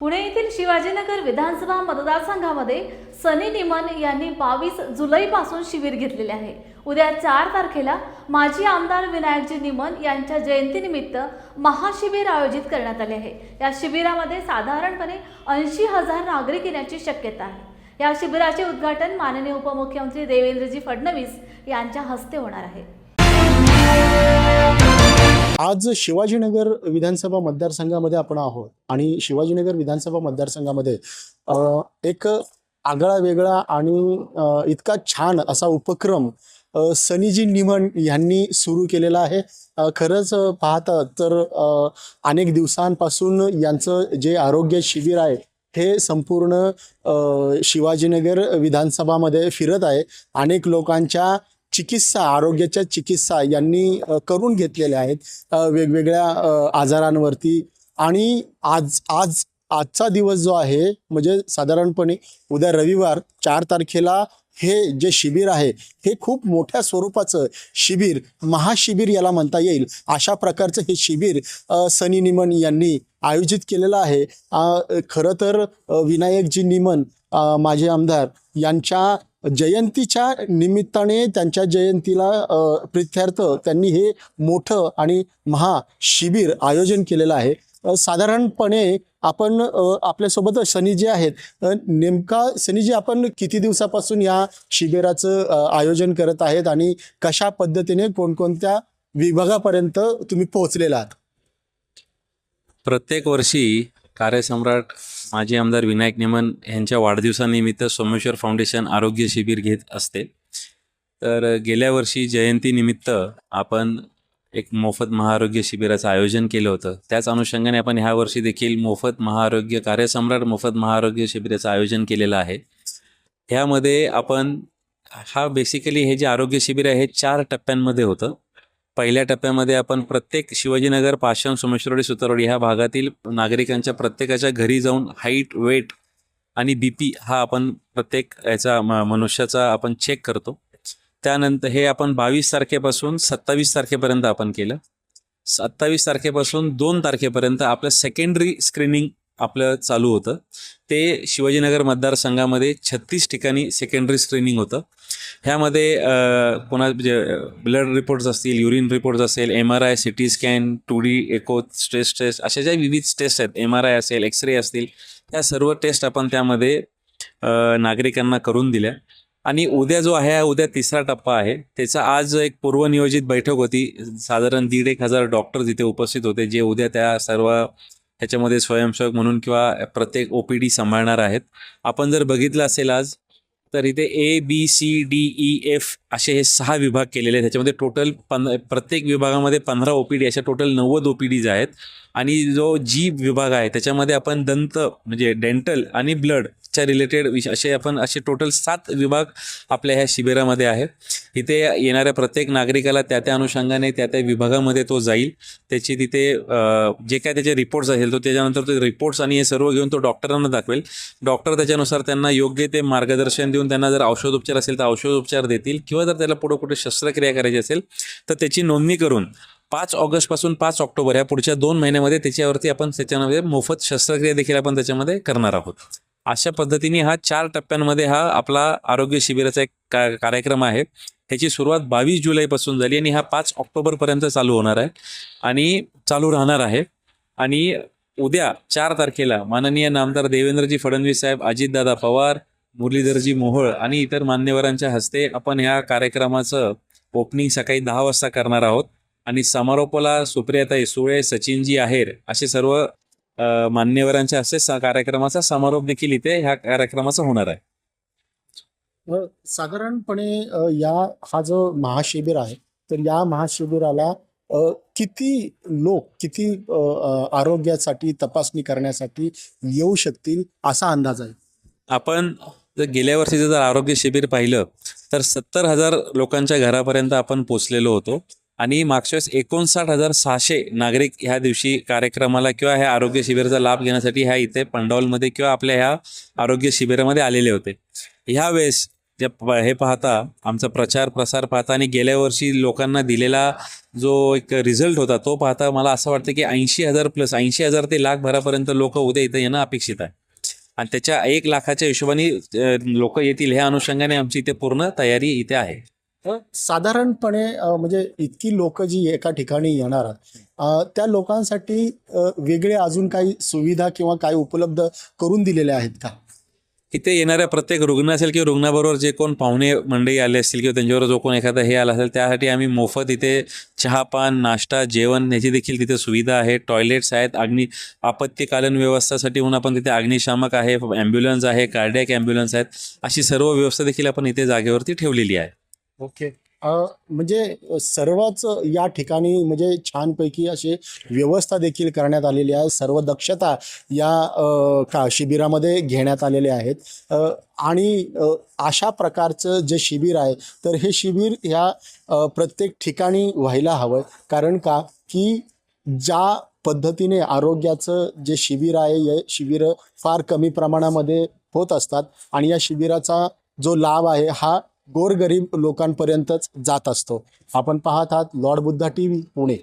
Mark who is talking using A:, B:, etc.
A: पुणे येथील शिवाजीनगर विधानसभा मतदारसंघामध्ये सनी निमन यांनी बावीस जुलैपासून शिबिर घेतलेले आहे. उद्या चार तारखेला माजी आमदार विनायकजी निमन यांच्या जयंतीनिमित्त महाशिबिर आयोजित करण्यात आले आहे. या शिबिरामध्ये साधारणपणे ऐंशी हजार नागरिक येण्याची शक्यता आहे. या शिबिराचे उद्घाटन माननीय उपमुख्यमंत्री देवेंद्रजी फडणवीस यांच्या हस्ते होणार आहे.
B: आज शिवाजीनगर विधानसभा मतदारसंघामध्ये आपण आहोत आणि शिवाजीनगर विधानसभा मतदारसंघामध्ये एक आगळा वेगळा आणि इतका छान असा उपक्रम सनीजी निमन यांनी सुरू केलेला आहे. खरंच पाहता तर अनेक दिवसांपासून यांचं जे आरोग्य शिबिर आहे हे संपूर्ण शिवाजीनगर विधानसभामध्ये फिरत आहे. अनेक लोकांच्या चिकित्सा आरोग्याच्या चिकित्सा यांनी करून घेतलेल्या आहेत वेगवेगळ्या आजारांवरती. आणि आज आज आजचा दिवस जो आहे म्हणजे साधारणपणे उद्या रविवार चार तारखेला हे जे शिबिर आहे हे खूप मोठ्या स्वरूपाचं शिबिर महाशिबिर याला म्हणता येईल. अशा प्रकारचं हे शिबिर सनी निमन यांनी आयोजित केलेलं आहे. खरं तर विनायकजी निमन माझे आमदार यांच्या जयंतीच्या निमित्ताने त्यांच्या जयंतीला प्रित्यर्थ त्यांनी हे मोठं आणि महा शिबिर आयोजन केलेलं आहे. साधारणपणे आपण आपल्यासोबत सनी जे आहेत नेमका सनीजी आपण किती दिवसापासून या शिबिराचं आयोजन करत आहेत आणि कशा पद्धतीने कोणकोणत्या विभागापर्यंत तुम्ही पोहोचलेला आहात?
C: प्रत्येक वर्षी कार्यसम्राट माजी आमदार विनायक नेमन यांच्या वाढदिवसानिमित्त सोमेश्वर फाउंडेशन आरोग्य शिबिर घेत असते. तर गेल्या वर्षी जयंतीनिमित्त आपण एक मोफत महाआरोग्य शिबिराचं आयोजन केलं होतं. त्याच अनुषंगाने आपण ह्या वर्षी देखील मोफत महाआरोग्य कार्यसम्राट मोफत महाआरोग्य शिबिराचं आयोजन केलेलं आहे. ह्यामध्ये आपण हा बेसिकली हे जे आरोग्य शिबिर आहे हे चार टप्प्यांमध्ये होतं. पहिल्या टप्प्यामध्ये आपण प्रत्येक शिवाजीनगर पाषाण सोमेश्वरवाडी सुतारवाडी ह्या भागातील नागरिकांच्या प्रत्येकाच्या घरी जाऊन हाईट वेट आणि बी पी हा आपण प्रत्येक याचा म- मनुष्याचा आपण चेक करतो. त्यानंतर हे आपण बावीस तारखेपासून सत्तावीस तारखेपर्यंत आपण केलं. सत्तावीस तारखेपासून दोन तारखेपर्यंत आपलं सेकंडरी स्क्रीनिंग आपलं चालू होतं. ते शिवाजीनगर मतदारसंघामध्ये छत्तीस ठिकाणी सेकंडरी स्क्रीनिंग होतं. ह्यामध्ये पुन्हा कोणा म्हणजे ब्लड रिपोर्ट्स असतील युरिन रिपोर्ट्स असेल M R I C T scan two D echo stress test अशा ज्या विविध टेस्ट आहेत एम आर आय असेल एक्सरे असतील त्या सर्व टेस्ट आपण त्यामध्ये नागरिकांना करून दिल्या. आणि उद्या जो आहे उद्या तिसरा टप्पा आहे. त्याचा आज एक पूर्वनियोजित बैठक होती. साधारण दीड एक हजार डॉक्टर तिथे उपस्थित होते जे उद्या त्या सर्व ह्याच्यामध्ये स्वयंसेवक म्हणून किंवा प्रत्येक ओ पी डी सांभाळणार आहेत. आपण जर बघितलं असेल आज तर इथे A B C D E F असे हे सहा विभाग केलेले आहेत. त्याच्यामध्ये टोटल पं प्रत्येक विभागामध्ये पंधरा ओ पी डी अशा टोटल नव्वद ओ पी डीज आहेत. आणि जो जी विभाग आहे त्याच्यामध्ये आपण दंत म्हणजे डेंटल आणि ब्लड च्या रिलेटेड विष असे आपण असे टोटल सात विभाग आपल्या ह्या शिबिरामध्ये आहेत. इथे येणाऱ्या प्रत्येक नागरिकाला त्या त्या अनुषंगाने त्या त्या विभागामध्ये तो जाईल. त्याची तिथे जे काय त्याचे रिपोर्ट्स असेल तो त्याच्यानंतर ते रिपोर्ट्स आणि हे सर्व घेऊन तो डॉक्टरांना दाखवेल. डॉक्टर त्याच्यानुसार त्यांना योग्य ते मार्गदर्शन देऊन त्यांना जर औषधोपचार असेल तर औषधोपचार देतील. किंवा जर त्याला पुढे कुठे शस्त्रक्रिया करायची असेल तर त्याची नोंदणी करून पाच ऑगस्टपासून पाच ऑक्टोबर या पुढच्या दोन महिन्यामध्ये त्याच्यावरती आपण त्याच्यामध्ये मोफत शस्त्रक्रिया देखील आपण त्याच्यामध्ये करणार आहोत. अशा पद्धतीने हा चार टप्प्यांमध्ये हा आपला आरोग्य शिबिराचा एक का कार्यक्रम आहे. ह्याची सुरुवात बावीस जुलैपासून झाली आणि हा पाच ऑक्टोबरपर्यंत चालू होणार आहे आणि चालू राहणार आहे. आणि उद्या चार तारखेला माननीय नामदार देवेंद्रजी फडणवीस साहेब अजितदादा पवार मुरलीधरजी मोहोळ आणि इतर मान्यवरांच्या हस्ते आपण ह्या कार्यक्रमाचं ओपनिंग सकाळी दहा वाजता करणार आहोत. आणि समारोपाला सुप्रियाताई सुळे सचिनजी आहेर असे सर्व मान्यवरांच्या हस्ते सा- कार्यक्रमाचा समारोप देखील इथे ह्या कार्यक्रमाचा होणार आहे.
B: साधारणपणे या हा जो महाशिबिर आहे तर या महाशिबिराला किती लोक किती आरोग्यासाठी तपासणी करण्यासाठी येऊ शकतील असा अंदाज आहे?
C: आपण जर गेल्या वर्षीचं जर आरोग्य शिबिर पाहिलं तर सत्तर हजार लोकांच्या घरापर्यंत आपण पोचलेलो होतो. आणि मागच्या वेळेस एकोणसाठ हजार सहाशे नागरिक ह्या दिवशी कार्यक्रमाला किंवा ह्या आरोग्य शिबिराचा लाभ घेण्यासाठी ह्या इथे पंडॉलमध्ये किंवा आपल्या ह्या आरोग्य शिबिरामध्ये आलेले होते. ह्या वेळेस जे प- हे पाहता आमचा प्रचार प्रसार पाहता आणि गेल्या वर्षी लोकांना दिलेला जो एक रिझल्ट होता तो पाहता मला असं वाटतं की ऐंशी हजार प्लस ऐंशी हजार ते लाख भरापर्यंत लोक उद्या इथं येणं अपेक्षित आहे. आणि त्याच्या एक लाखाच्या हिशोबाने लोक येतील ह्या अनुषंगाने आमची इथे पूर्ण तयारी इथे आहे.
B: साधारणपणे म्हणजे इतकी लोक जी एका ठिकाणी येणार आहेत, त्या लोकांसाठी वेगळे अजून काही सुविधा किंवा काही उपलब्ध करून दिलेल्या आहेत का?
C: इथे येणाऱ्या प्रत्येक रुग्ण असेल किंवा रुग्णाबरोबर जे कोण पाहुणे मंडळी आले असतील किंवा त्यांच्याबरोबर जो कोण एखादा हे आला असेल त्यासाठी आम्ही मोफत इथे चहापान नाश्ता जेवण याची देखील तिथे सुविधा आहे. टॉयलेट्स आहेत. अग्नी आपत्तीकालीन व्यवस्थासाठी म्हणून आपण तिथे अग्निशामक आहे ॲम्ब्युलन्स आहे कार्डियक ॲम्ब्युलन्स आहेत अशी सर्व व्यवस्था देखील आपण इथे जागेवरती ठेवलेली आहे.
B: ओके. म्हणजे सर्वच या ठिकाणी म्हणजे छानपैकी असे व्यवस्था देखील करण्यात आलेली आहे. सर्व दक्षता या का शिबिरामध्ये घेण्यात आलेले आहेत. आणि अशा प्रकारचं जे शिबिर आहे तर हे शिबिर ह्या प्रत्येक ठिकाणी व्हायला हवं. कारण का? की ज्या पद्धतीने आरोग्याचं जे शिबिर आहे हे शिबिर फार कमी प्रमाणामध्ये होत असतात. आणि या शिबिराचा जो लाभ आहे हा गोरगरीब लोकांपर्यंतच जात असतो. आपण पाहत आहात Lord Buddha T V Pune.